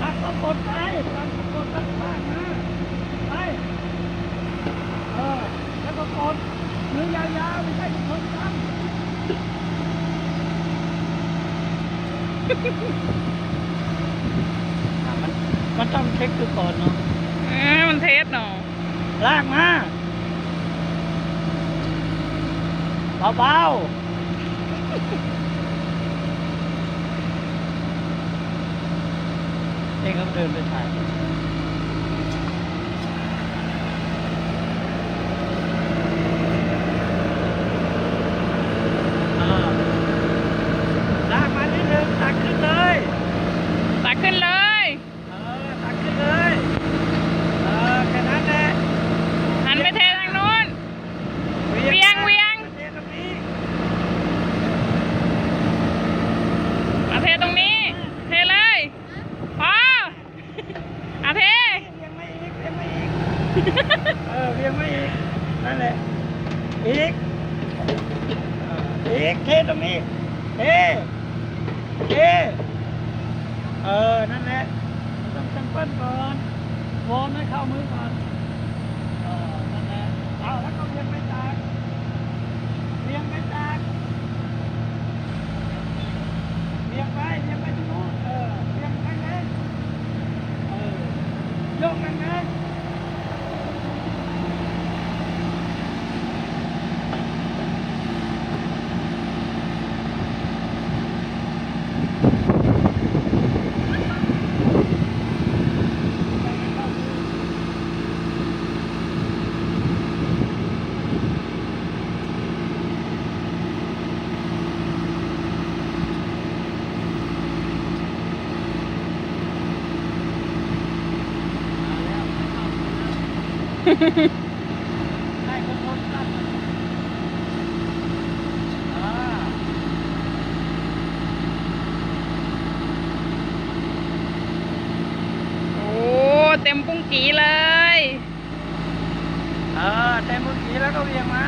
ตักก็กดไปตักก็กดตักบ้างนะไป เออ แล้วก็กดมือยาวๆไม่ใช่คนตั้งอะมันมันต้องเช็คดูก่อนเนาะ เออมันเทสเนาะ ลากมา เบาๆเองก็เดินไปถ่ายอ่าลากมานิดนึงตักขึ้นเลย ตักขึ้นเลย เออตักขึ้นเลย เออแค่นั้นแหละ หันไปเททางนู้น เวียงเวียง เวียงตรงนี้ เอาเทตรงนี้ เทเลยพอเอาเท เวียงไม่อีกเวียงไม่อีก เออเวียงไม่อีก นั่นแหละ อีก อีกเทตรงนี้เทเทเออ นั่นแหละ ต้องแซมเปิลก่อนวอร์มให้เข้ามือก่อน เออ นั่นแหละ เอาแล้วก็เวียงไปตากเวียงไปตากเวียงไปเวียงไปที่นู้นเออเวียงไปไหนเออยกมันนะมาแล้วไม่เข้ามือแล้ว ได้คนทนกันอ่า โอ้เต็มปุ้งกีเลย เออเต็มเมื่อกี้แล้วก็เวียงมา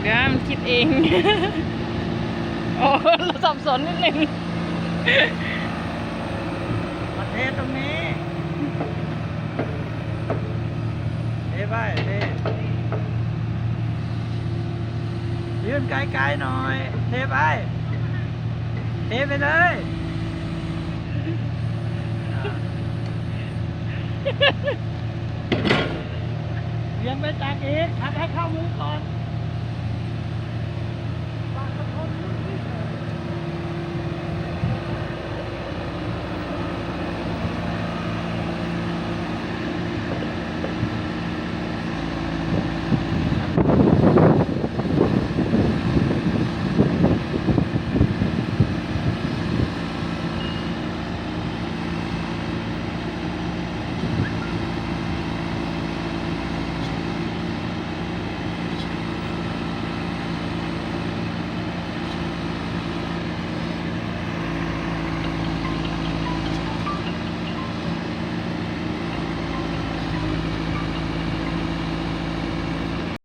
เดี๋ยวมันคิดเอง โอ้เราสับสนนิดนึงมาเทตรงนี้เท ไปเทยืนไกลๆหน่อย เทไป เทไปเลยเวียงไปจากอีกทักให้เข้ามือก่อนวางกระทงมือ